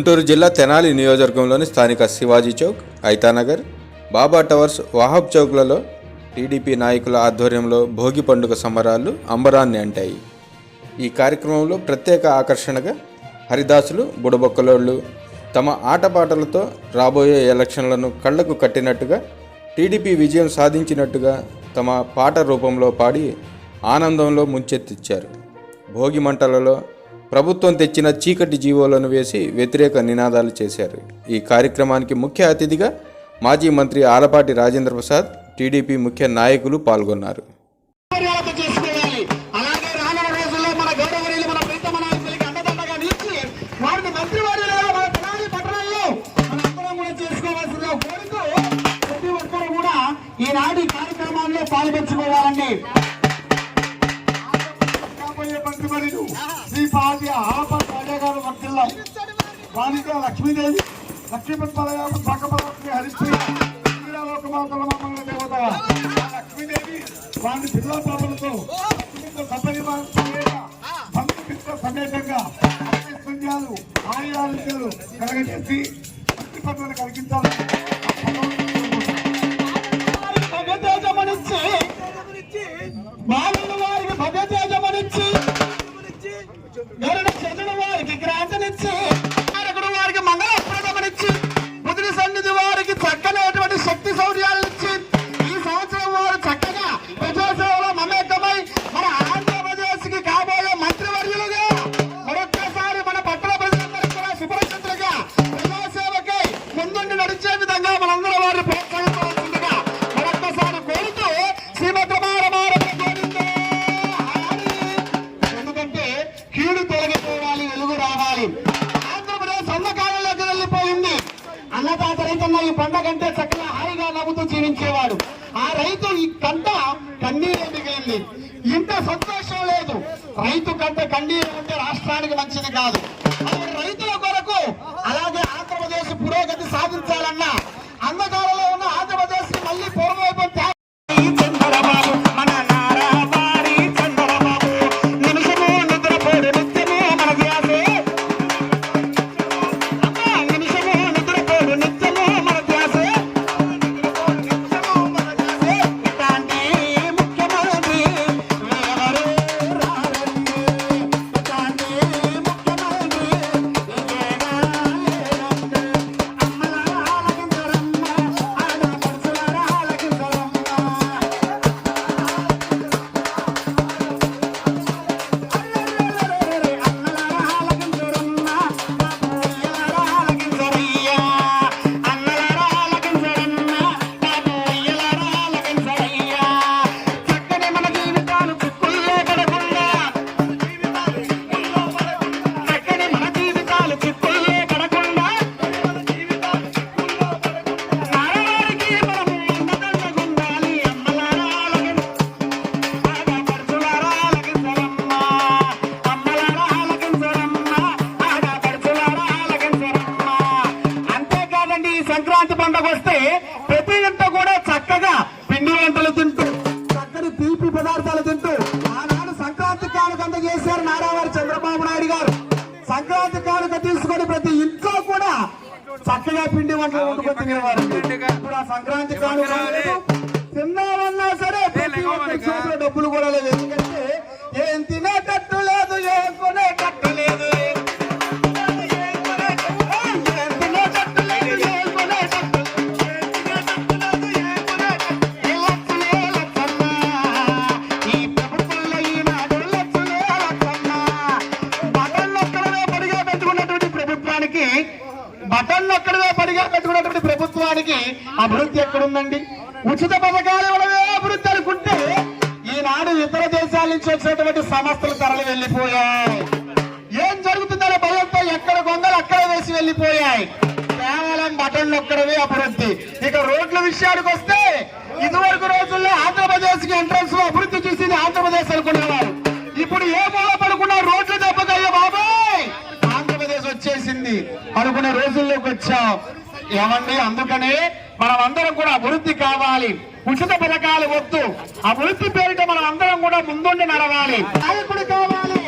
గుంటూరు జిల్లా తెనాలి నియోజకవర్గంలోని స్థానిక శివాజీ చౌక్ ఐతానగర్ బాబా టవర్స్ వాహబ్ చౌక్లలో టీడీపీ నాయకుల ఆధ్వర్యంలో భోగి పండుగ సంబరాలు అంబరాన్ని అంటాయి. ఈ కార్యక్రమంలో ప్రత్యేక ఆకర్షణగా హరిదాసులు బుడబొక్కలోళ్ళు తమ ఆటపాటలతో రాబోయే ఎలక్షన్లను కళ్ళకు కట్టినట్టుగా టీడీపీ విజయం సాధించినట్టుగా తమ పాట రూపంలో పాడి ఆనందంలో ముంచెత్తిచ్చారు. భోగి మంటలలో ప్రభుత్వం తెచ్చిన చీకటి జీవోలను వేసి వ్యతిరేక నినాదాలు చేశారు. ఈ కార్యక్రమానికి ముఖ్య అతిథిగా మాజీ మంత్రి ఆలపాటి రాజేంద్ర ప్రసాద్ టీడీపీ ముఖ్య నాయకులు పాల్గొన్నారు. ఈనాటి కార్యక్రమాల్లో పాల్పంచుకోవాలండి. కాబోయే మంత్రివర్యులు శ్రీ పార్టీ ఆప రాజాగారు వర్తిల్లా వాణిజ్య లక్ష్మీదేవి లక్ష్మీపతి లక్ష్మీపతిపదయాలు పక్కపదకి హరిశ్రీ లోకమాతల మమ్మల్ని దేవత లక్ష్మీదేవి వారి పిల్లల పాపలతో సపరివార సమేతంగా పుణ్యాలు ఆయురాలు కలగజేసి భక్తి పదవులు కలిగించాలి వారికి భవ్యతేజమనిచ్చి బాలుడు వారికి భవ్యతేజమనిచ్చి గరుడ చంద్రుడు వారికి క్రాంతినిచ్చి నారకుడు వారికి మంగళప్రదమనిచ్చి బుధుడి సన్నిధి వారికి చక్కనటువంటి బటన్లు అక్కడవే పడిగా పెట్టుకున్నటువంటి ప్రభుత్వానికి అభివృద్ధి ఎక్కడుందండి? ఉచిత పథకాలు ఇవ్వడమే అభివృద్ధి అనుకుంటే ఈనాడు ఇతర దేశాల నుంచి వచ్చినటువంటి సంస్థలు తరలి వెళ్ళిపోయాయి. ఏం జరుగుతుందనే భయంతో ఎక్కడ గొంగలు అక్కడ వేసి వెళ్ళిపోయాయి. కేవలం బటన్లు ఒక్కడవే అభివృద్ధి. ఇక రోడ్ల విషయానికి వస్తే ఇదివరకు రోజుల్లో ఆంధ్రప్రదేశ్కి ఎంట్రన్స్లో అభివృద్ధి చూసింది ఆంధ్రప్రదేశ్ అనుకునేవారు. ఇప్పుడు ఏ మూల పడుకున్నా రోడ్లు దెబ్బకయ్యా బాబా వచ్చేసింది అనుకునే రోజుల్లోకి వచ్చాం. ఏమండి? అందుకనే మనం అందరం కూడా అభివృద్ధి కావాలి. ఉచిత పథకాలు వద్దు. అభివృద్ధి పేరిట మనం అందరం కూడా ముందుండి నడవాలి. నాయకుడు కావాలి.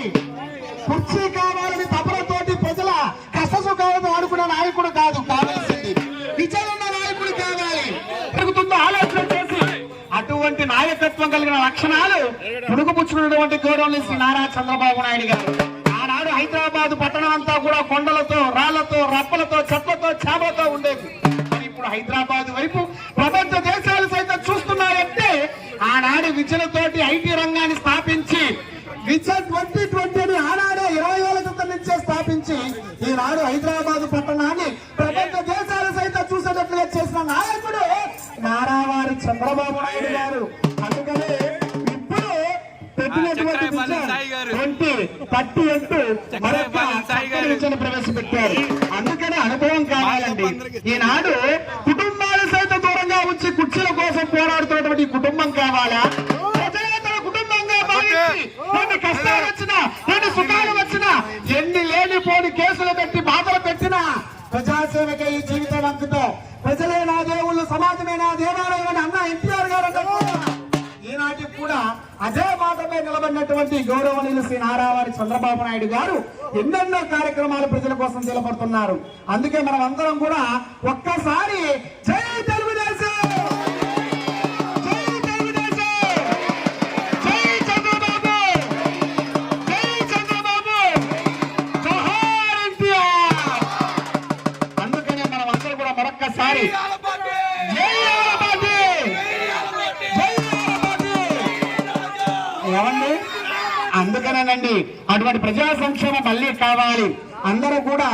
కుర్చీ కావాలని తపనతోటి ప్రజల కష్ట సుఖాలను ఉన్న నాయకుడు కాదు కావాల్సింది నాయకుడు కావాలి. పెరుగుతుందో ఆలోచన చేసి అటువంటి నాయకత్వం కలిగిన లక్షణాలు పుణుకుపుచ్చుకున్నటువంటి గౌరవం శ్రీ నారా చంద్రబాబు నాయుడు గారు. హైదరాబాద్ పట్టణం అంతా కూడా కొండలతో రాళ్ళతో రప్పలతో చెట్లతో చేపలతో ఉండేది. మరి ఇప్పుడు హైదరాబాద్ వైపు ప్రపంచ దేశాలు సైతం చూస్తున్నాయంటే ఆనాడు విద్యలతోటి ఐటీ రంగాన్ని స్థాపించి విద్య ట్వంటీ ట్వంటీని ఆనాడే ఇరవై ఏళ్ళ క్రితం నుంచే స్థాపించి ఈనాడు హైదరాబాద్ పట్టణాన్ని ప్రపంచ దేశాలు సైతం చూసేటట్లుగా చేసిన నాయకుడు నారావారి చంద్రబాబు నాయుడు గారు. అందుకనే పెట్టినటువంటి ట్వంటీ థర్టీ అంటూ మరొక విద్యను ప్రవేశపెట్టారు. అందుకనే అనుభవం కావాలండి ఈనాడు కుటుంబాలు సైతం దూరంగా ఉంచి కుర్చీల కోసం పోరాడుతున్నటువంటి కుటుంబం కావాలా? కుటుంబంగా భావించి ఎన్ని కష్టాలు వచ్చినా ఎన్ని సుఖాలు వచ్చినా ఎన్ని లేనిపోని కేసులు పెట్టి బాధలు పెట్టినా ప్రజాసేవకే ఈ జీవితం అంకితం ప్రజలే నా దేవుళ్ళు సమాజమే నా దేవాలయం అని అన్న ఎన్టీఆర్ అదే మాటపై నిలబడినటువంటి గౌరవనీయులు శ్రీ నారావారి చంద్రబాబు నాయుడు గారు ఎన్నెన్నో కార్యక్రమాలు ప్రజల కోసం నిలబడుతున్నారు. అందుకే మనం అందరం కూడా ఒక్కసారి జై తెలుగుదేశం! అందుకనేనండి అటువంటి ప్రజా సంక్షేమం మళ్ళీ కావాలి. అందరూ కూడా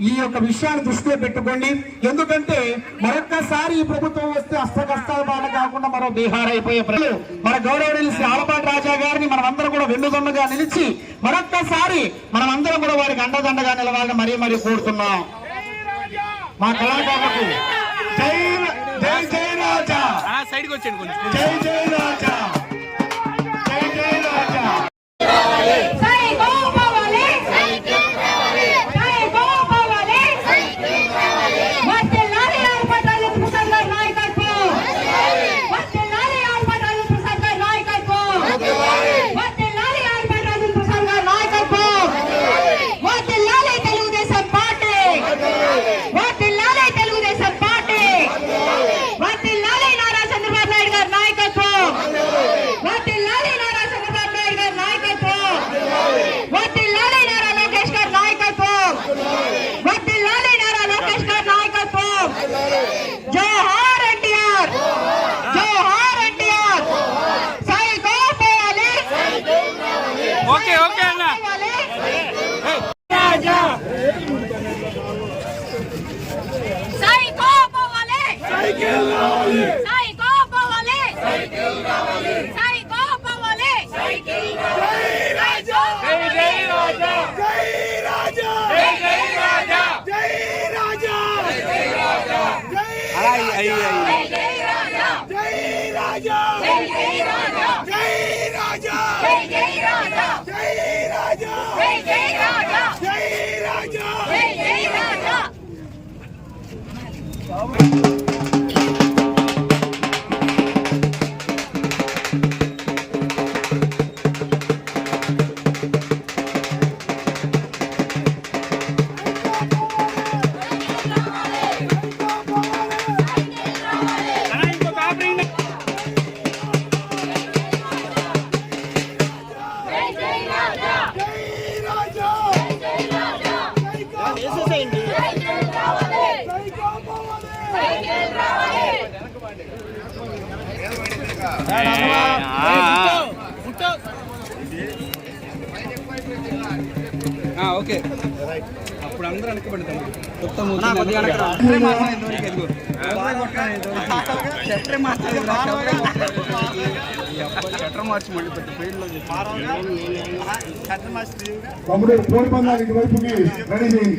ఈ యొక్క విషయాన్ని దృష్టిలో పెట్టుకోండి. ఎందుకంటే మరొక్కసారి ఈ ప్రభుత్వం వస్తే అస్తకష్టాల బాధ కాకుండా మరో బీహార్ అయిపోయే ప్రజలు. మన గౌరవనీయులు ఆలపాటి రాజా గారిని మనం అందరం కూడా వెన్నుదన్నుగా నిలిచి మరొక్కసారి మనం అందరం కూడా వారికి అండదండగా నిలవాలని మరీ మరీ కోరుతున్నాం. మా కళాకారులకు జై జై జై రాజా. సైడ్కి వచ్చాను కొంచెం. జై జై రాజా. Amen. రాజా! తమ్ముడు కోడి పందాలు ఇటువైపుకి రెడీ చేయండి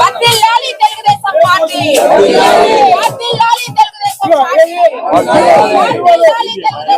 వర్ధిల్లాలి తెలుగుదేశం పార్టీ. వర్ధిల్లాలి తెలుగుదేశం పార్టీ. వర్ధిల్లాలి తెలుగుదేశం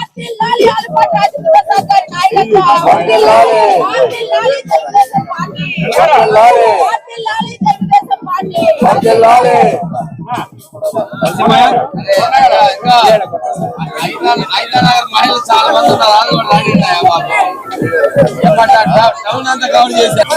వర్ధిల్లాలి ఆలపాటి రాజేంద్ర ప్రసాద్ గారి నాయకత్వం వర్ధిల్లాలి ఆలపాటి రాజేంద్ర ప్రసాద్ గారి నాయకత్వం జై రాజా జై రాజా జై రాజా జై రాజా జై రాజా వర్ధిల్లాలి ఆలపాటి రాజేంద్ర ప్రసాద్ గారి నాయకత్వం వర్ధిల్లాలి తెలుగుదేశం పార్టీ వర్ధిల్లాలి తెలుగుదేశం పార్టీ మహిళలు చాలా మంది ఉన్నారు వాళ్ళు కూడా రెడీ ఉన్నాయా బాబు టౌన్ అంతా కవర్ చేశారు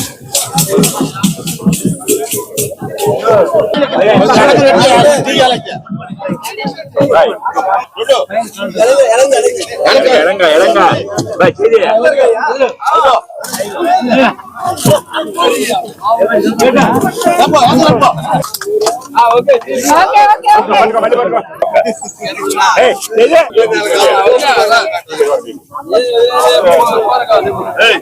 இறங்க இறங்க Hey.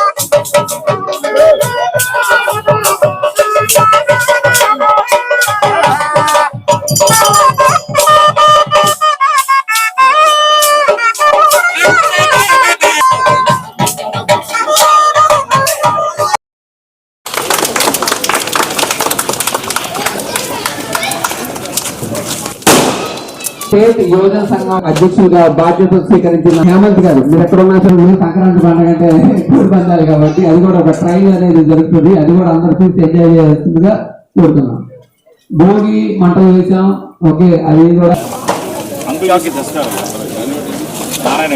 స్టేట్ యువజన సంఘం అధ్యక్షులుగా బాధ్యతలు స్వీకరించిన హేమంత్ గారు. మీరు ఎక్కడ ఉన్నా సరే మీరు సంక్రాంతి పండుగ అంటే కోడి పందాలు కాబట్టి అది కూడా ఒక ట్రైల్ అనేది జరుగుతుంది. అది కూడా అందరూ చూసి ఎంజాయ్ చేస్తుందిగా కోరుతున్నాం. భోగి మంటలు వేసాం. ఓకే అది కూడా తెస్తారు నారాయణ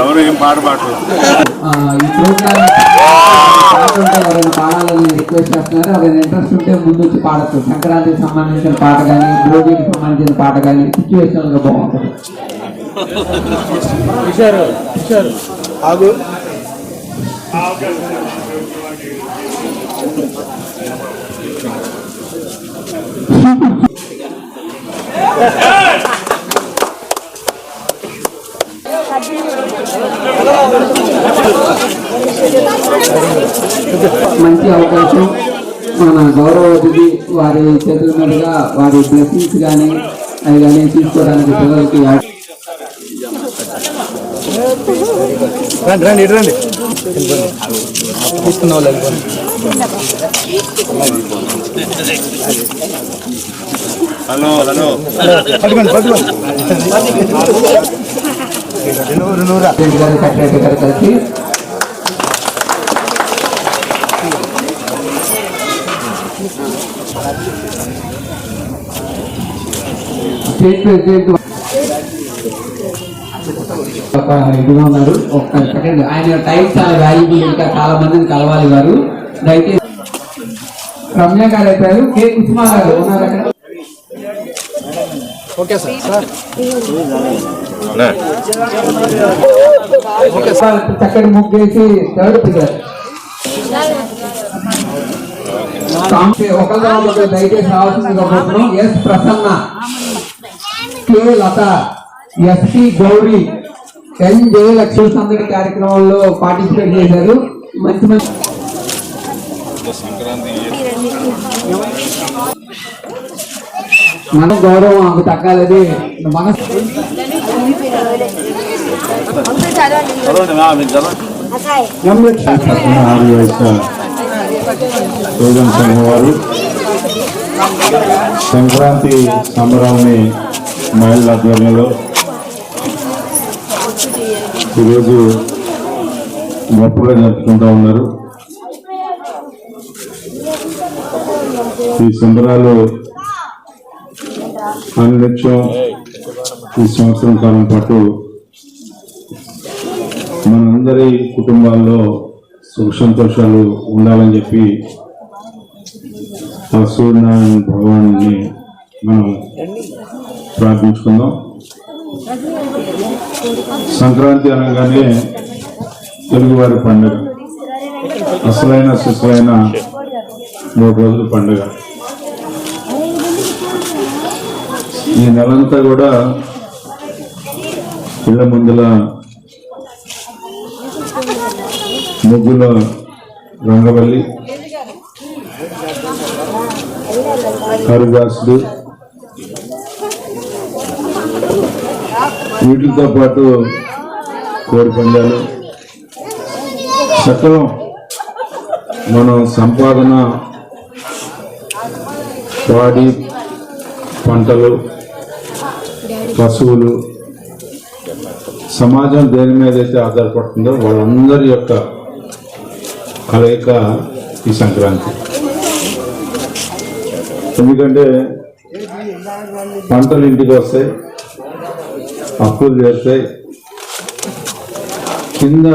ఎవరు ఏం పాట ఎవరైనా పాడాలని రిక్వెస్ట్ చేస్తున్నారు. ఎవరైనా ఇంట్రెస్ట్ ఉంటే ముందు వచ్చి పాడచ్చు. సంక్రాంతికి సంబంధించిన పాట కానీ భోగికి సంబంధించిన పాట కానీ సిచ్యువేషనల్గా బాగుంటుంది. మంచి అవకాశం మన గౌరవ అతిథి వారి చేతుల మీదుగా వారి బ్లెస్సింగ్స్ కానీ అవి కానీ తీసుకోవడానికి పిల్లలకి రండి రండి రండి. తీసుకున్న వాళ్ళు హలో హలో. పట్టుకోండి పట్టుకోండి. కలిసి స్టేట్ ప్రెసిడెంట్ ఇదిగా ఉన్నారు ఒక్క సెకండ్ ఆయన టైం చాలా వాల్యుబుల్ ఇంకా చాలా మందిని కలవాలి వారు దయచేసి రమ్య గారు అయిపోయారు కే కుసుమా గారు ఉన్నారు అక్కడ okay sir sir okay sir చక్కటి ముగ్గేసి థర్డ్ ఫిగర్ ఒకరి దయచేసి రావాల్సింది S Prasanna K Latha ST Gowri N Jayalakshmi సందడి కార్యక్రమంలో పార్టిసిపేట్ చేశారు. మంచి మంచి మన గౌరవం ఆమెకు తగ్గాలని మన సంక్రాంతి సంబరాన్ని మహిళల ఆధ్వర్యంలో ఈరోజు గొప్పగా జరుపుకుంటా ఉన్నారు. ఈ సంబరాలు అనిత్యం ఈ సంవత్సరం కాలం పాటు మనందరి కుటుంబాల్లో సుఖ సంతోషాలు ఉండాలని చెప్పి ఆ సూర్యనారాయణ భగవాన్ని మనం ప్రార్థించుకుందాం. సంక్రాంతి అనగానే తెలుగువారి పండుగ. అసలైన శిశులైన మూడు రోజుల పండుగ. ఈ నెలంతా కూడా ఇళ్ళ ముందుల ముగ్గుల రంగవల్లి హరిదాసుడు వీటితో పాటు కోడి పందాలు. సకలం మనం సంపాదన పాడి పంటలు పశువులు సమాజం దేని మీద అయితే ఆధారపడుతుందో వాళ్ళందరి యొక్క కలయిక ఈ సంక్రాంతి. ఎందుకంటే పంటలు ఇంటికి వస్తాయి. అప్పులు చేస్తాయి కింద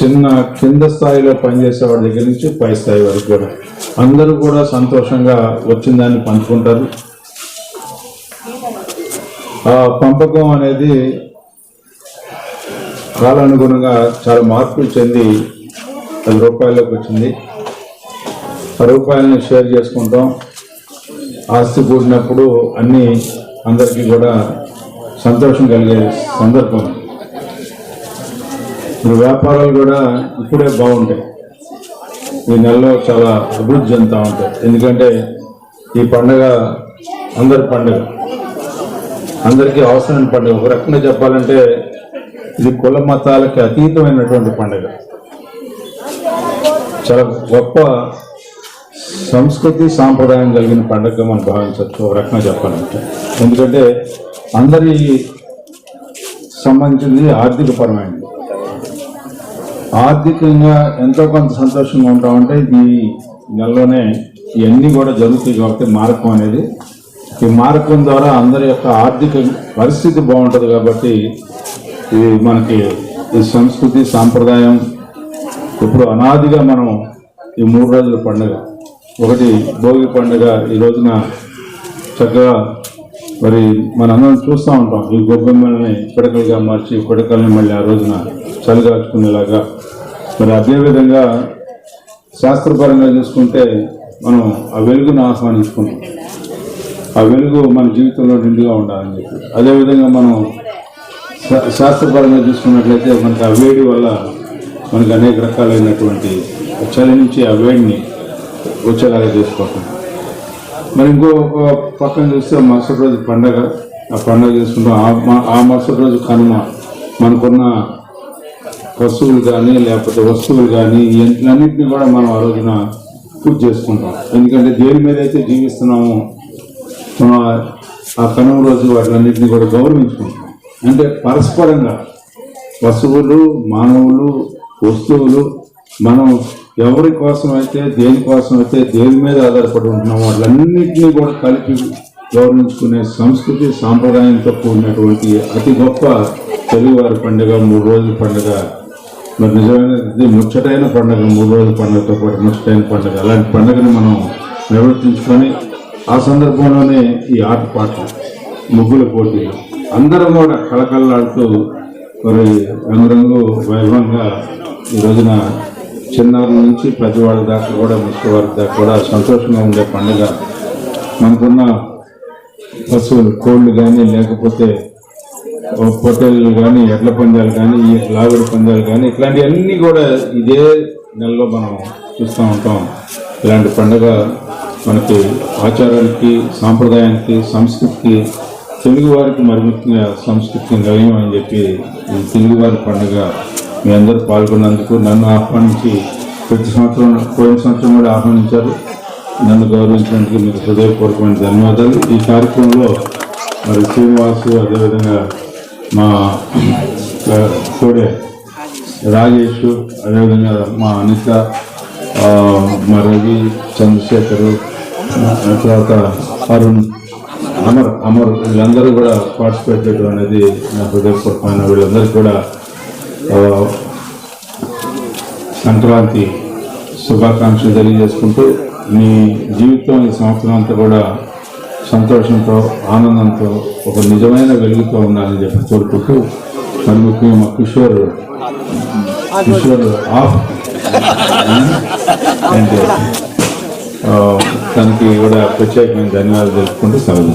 చిన్న కింద స్థాయిలో పనిచేసే వాడి దగ్గర నుంచి పై స్థాయి వరకు కూడా. అందరూ కూడా సంతోషంగా వచ్చిన దాన్ని పంచుకుంటారు. ఆ పంపకం అనేది కాలానుగుణంగా చాలా మార్పులు చెంది పది రూపాయలకు వచ్చింది. ఆ రూపాయలని షేర్ చేసుకుంటాం. ఆస్తి కూడినప్పుడు అన్నీ అందరికీ కూడా సంతోషం కలిగే సందర్భం. ఇప్పుడు వ్యాపారాలు కూడా ఇప్పుడే బాగుంటాయి. ఈ నెలలో చాలా అభివృద్ధి చెందుతూ ఉంటాయి. ఎందుకంటే ఈ పండగ అందరి పండుగ. అందరికీ అవసరమైన పండుగ. ఒక రకంగా చెప్పాలంటే ఇది కుల మతాలకి అతీతమైనటువంటి పండుగ. చాలా గొప్ప సంస్కృతి సాంప్రదాయం కలిగిన పండుగగా మనం భావించవచ్చు. ఒక రకంగా చెప్పాలంటే. ఎందుకంటే అందరి సంబంధించింది ఆర్థిక పరమైనది ఆర్థికంగా ఎంతో కొంత సంతోషంగా ఉంటామంటే ఈ నెలలోనే ఇవన్నీ కూడా జరుగుతాయి కాబట్టి మారకం అనేది. ఈ మారకం ద్వారా అందరి యొక్క ఆర్థిక పరిస్థితి బాగుంటుంది కాబట్టి ఇది మనకి ఈ సంస్కృతి సాంప్రదాయం ఇప్పుడు అనాదిగా మనం ఈ మూడు రోజుల పండుగ. ఒకటి భోగి పండుగ ఈ రోజున చక్కగా మరి మనందరం చూస్తూ ఉంటాం ఈ గొబ్బెమ్మల్ని పిడకలుగా మార్చి పిడకల్ని మళ్ళీ ఆ రోజున చలిగాచుకునేలాగా. మరి అదేవిధంగా శాస్త్రపరంగా చూసుకుంటే మనం ఆ వెలుగును ఆహ్వానించుకుంటాం. ఆ వెలుగు మన జీవితంలో నిండుగా ఉండాలని చెప్పి. అదేవిధంగా మనం శా- శాస్త్రపరంగా చూసుకున్నట్లయితే మనకి ఆ వేడి వల్ల మనకి అనేక రకాలైనటువంటి చలి నుంచి ఆ వేడిని వచ్చేలాగా చేసుకోవటం. మరి ఇంకో ఒక పక్కన చూస్తే మరుసటి రోజు పండగ. ఆ పండగ చేసుకుంటాం. ఆ మ- ఆ మరుసటి రోజు కనుమ. మనకున్న వస్తువులు కానీ లేకపోతే వస్తువులు కానీ ఇవన్నింటినీ కూడా మనం ఆ రోజున పూజ చేసుకుంటాం. ఎందుకంటే దేని మీద అయితే జీవిస్తున్నామో. మనం ఆ- ఆ కనుమ రోజు వాటిలన్నింటినీ కూడా గౌరవించుకుంటాం. అంటే పరస్పరంగా వస్తువులు మానవులు వస్తువులు మనం ఎవరి కోసం అయితే దేనికోసం అయితే దేని మీద ఆధారపడి ఉంటున్నామో వాళ్ళన్నింటినీ కూడా కలిపి గౌరవించుకునే సంస్కృతి సాంప్రదాయంతో కూడినటువంటి అతి గొప్ప తెలుగువారి పండుగ మూడు రోజుల పండుగ. మరి నిజమైన ఇది ముచ్చటైన పండుగ మూడు రోజుల పండుగతో పాటు ముచ్చటైన పండుగ. అలాంటి పండుగను మనం నిర్వర్తించుకొని ఆ సందర్భంలోనే ఈ ఆట పాటలు ముగ్గుల పోటీలు అందరం కూడా కళకళలాడుతూ మరి రంగురంగు వైభవంగా ఈ రోజున చిన్నవారి నుంచి పెద్దవాళ్ళ దాకా కూడా ముసలి వారి దాకా కూడా సంతోషంగా ఉండే పండుగ. మనకున్న పశువులు కోళ్ళు కానీ లేకపోతే పొట్టేళ్ళు కానీ ఎడ్ల పందాలు కానీ ఈ లాగుడు పందాలు కానీ ఇట్లాంటివన్నీ కూడా ఇదే నెలలో మనం చూస్తూ ఉంటాం. ఇలాంటి పండుగ మనకి ఆచారానికి సాంప్రదాయానికి సంస్కృతికి తెలుగువారికి మరి ముఖ్యంగా సంస్కృతికి నిలయం అని చెప్పి తెలుగువారి పండుగ మీ అందరూ పాల్గొన్నందుకు నన్ను ఆహ్వానించి ప్రతి సంవత్సరం పోయిన సంవత్సరం కూడా ఆహ్వానించారు. నన్ను గౌరవించినందుకు మీకు హృదయపూర్వకమైన ధన్యవాదాలు. ఈ కార్యక్రమంలో మరి శ్రీనివాసు అదేవిధంగా మా కోడే రాజేష్ అదేవిధంగా మా అనిత ఆ, మా రవి చంద్రశేఖరు తర్వాత అరుణ్ అమర్ అమర్ వీళ్ళందరూ కూడా పార్టిసిపేట్ చేయడం అనేది నా హృదయపూర్వకమైన వీళ్ళందరికీ కూడా సంక్రాంతి శుభాకాంక్షలు తెలియజేసుకుంటూ మీ జీవితం ఈ సంవత్సరం అంతా కూడా సంతోషంతో ఆనందంతో ఒక నిజమైన వెలుగుతో ఉండాలని చెప్పి కోరుకుంటూ మరి ముఖ్యంగా మా కిషోర్ కిషోర్ ఆఫ్ అంటే తనకి కూడా ప్రత్యేకమైన ధన్యవాదాలు తెలుపుకుంటూ సెలవు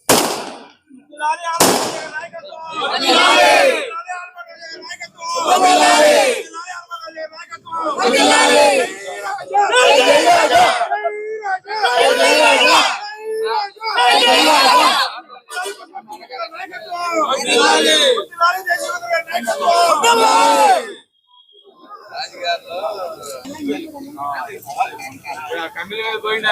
కమిల్ గారు పోయినా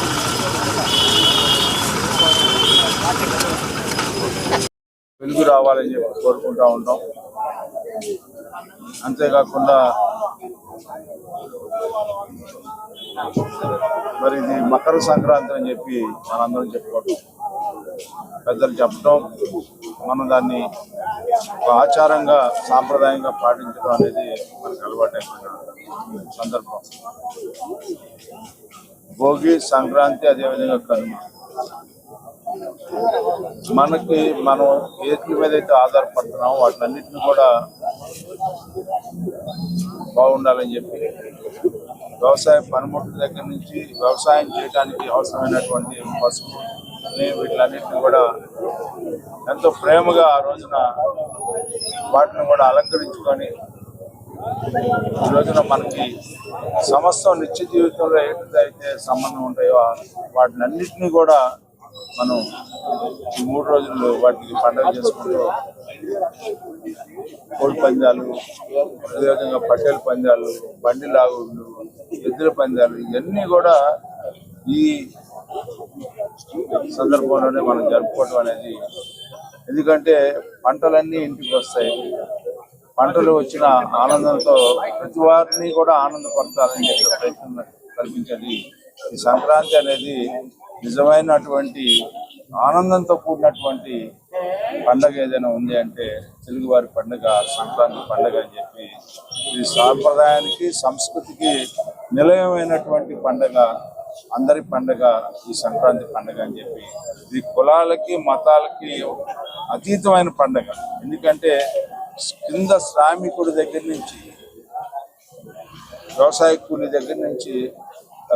వెలుగు రావాలని చెప్పి కోరుకుంటా ఉంటాం. అంతేకాకుండా మరి ఇది మకర సంక్రాంతి అని చెప్పి మనందరం చెప్పుకోవటం. పెద్దలు చెప్పడం మనం దాన్ని ఒక ఆచారంగా సాంప్రదాయంగా పాటించడం అనేది మనకు అలవాటైన సందర్భం. భోగి సంక్రాంతి అదేవిధంగా కనుమ. మనకి మనం ఏది మీద అయితే ఆధారపడుతున్నామో వాటినన్నింటిని కూడా బాగుండాలని చెప్పి వ్యవసాయ పనిముట్ల దగ్గర నుంచి వ్యవసాయం చేయడానికి అవసరమైనటువంటి పసుపు వీటిలన్నింటినీ కూడా ఎంతో ప్రేమగా ఆ రోజున వాటిని కూడా అలంకరించుకొని ఈ రోజున మనకి సమస్తం నిత్య జీవితంలో ఏదైతే సంబంధం ఉంటాయో వాటినన్నింటినీ కూడా మనం ఈ మూడు రోజులు వాటికి పండుగ చేసుకుంటూ కోడి పందాలు అదేవిధంగా పట్టెల పందాలు బండి లాగుళ్ళు ఎద్దుల పందాలు ఇవన్నీ కూడా ఈ సందర్భంలోనే మనం జరుపుకోవడం అనేది ఎందుకంటే పంటలన్నీ ఇంటికి వస్తాయి. పంటలు వచ్చిన ఆనందంతో ప్రతి వారిని కూడా ఆనందపరచాలని చెప్పే ప్రయత్నం కల్పించేది ఈ సంక్రాంతి అనేది నిజమైనటువంటి ఆనందంతో కూడినటువంటి పండగ ఏదైనా ఉంది అంటే తెలుగువారి పండుగ సంక్రాంతి పండుగ అని చెప్పి ఇది సాంప్రదాయానికి సంస్కృతికి నిలయమైనటువంటి పండుగ అందరి పండుగ ఈ సంక్రాంతి పండుగ అని చెప్పి ఇది కులాలకి మతాలకి అతీతమైన పండుగ. ఎందుకంటే కింద శ్రామికుడి దగ్గర నుంచి వ్యవసాయ కూలి దగ్గర నుంచి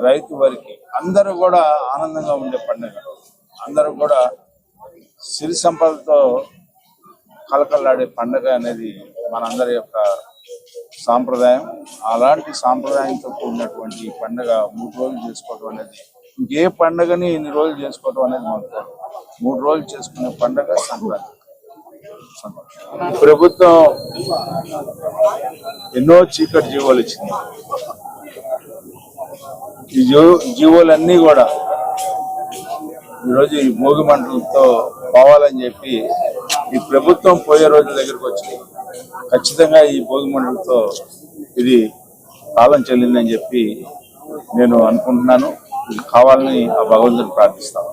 రైతు వరకు అందరూ కూడా ఆనందంగా ఉండే పండుగ. అందరూ కూడా సిరి సంపదతో కలకల్లాడే పండుగ అనేది మనందరి యొక్క సాంప్రదాయం. అలాంటి సాంప్రదాయంతో కూడినటువంటి పండుగ మూడు రోజులు చేసుకోవడం అనేది ఇంకే పండుగని ఇన్ని రోజులు చేసుకోవడం అనేది మనకు మూడు రోజులు చేసుకునే పండుగ సంక్రాంతి. ప్రభుత్వం ఎన్నో చీకటి జీవోలు ఇచ్చింది. ఈ జీవో జీవోలన్నీ కూడా ఈరోజు ఈ భోగి మంటలతో పోవాలని చెప్పి ఈ ప్రభుత్వం పోయే రోజుల దగ్గరకు వచ్చి ఖచ్చితంగా ఈ భోగి మంటలతో ఇది కాలం చెల్లిందని చెప్పి నేను అనుకుంటున్నాను. ఇది కావాలని ఆ భగవంతుని ప్రార్థిస్తాను.